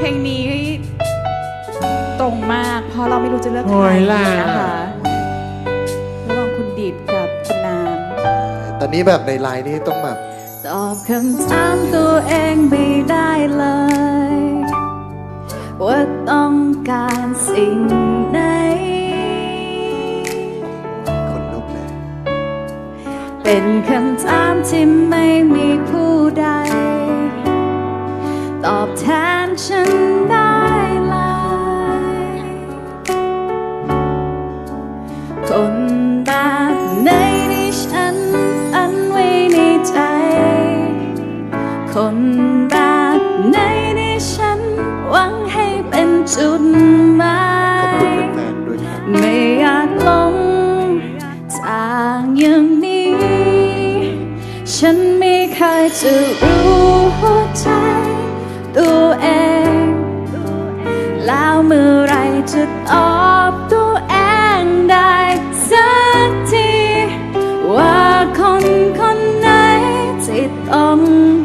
เพลงนี้ตรงมาก เพราะเราไม่รู้จะเลือกโอ้ใครยล่ะ นะคะระหว่างคุณดิดกับคุณน้ตอนนี้แบบในไลน์นี่ต้องแบบำตอบคำถามตัวเองไม่ได้เลย ว่าต้องการสิ่งไหนคนลุกเลยเป็นคำถามที่ไม่มีผู้ใด คนแบบไหนที่ฉันอันไว้ในใจ คนแบบไหนที่ฉันหวังให้เป็นจุดหมายขอบคุณแฟนๆด้วยครับ ไม่อยากหลงทางอย่างนี้ ฉันไม่เคยจะรู้หัวใจตัวเอง แล้วเมื่อไรจะต้อบ ต้อง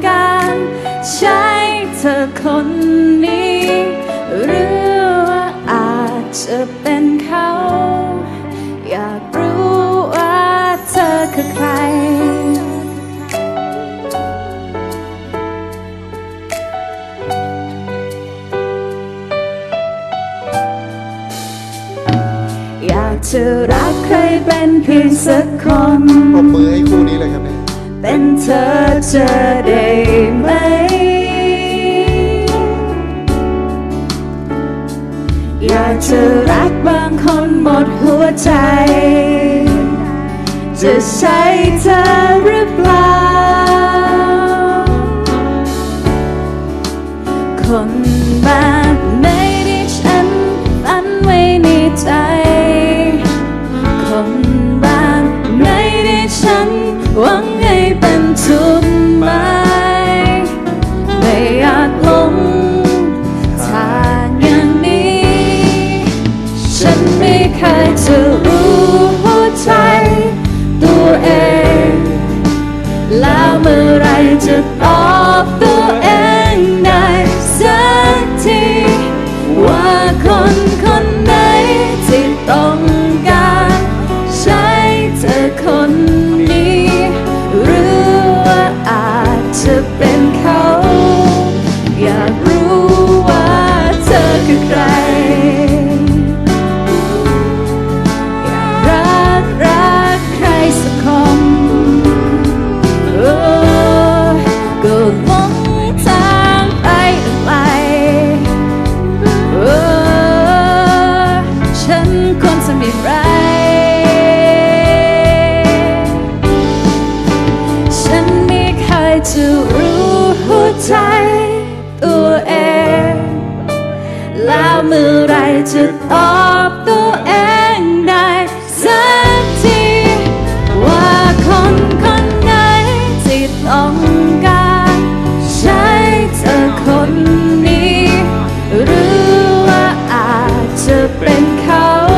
การใช้เธอคนนี้ หรือว่าอาจจะเป็นเขา อยากรู้ว่าเธอคือใคร อยากจะรักใครเป็นเพียงสักคน ปรบมือให้คู่นี้เลยครับ เนี่ยเป็นเธอจะได้ไหม อยากจะรักบางคนหมดหัวใจ จะใช่เธอหรือเปล่า คนแบบไหนที่ฉันฝันไว้ในใจคนแบบไหนที่ฉันหวัง ใจตัวเองแล้วเมื่อไรจะตอบตัวเองได้สักทีว่าคนคนไหนที่ต้องการใช้เธอคนนี้ หรือว่าอาจจะเป็นเขา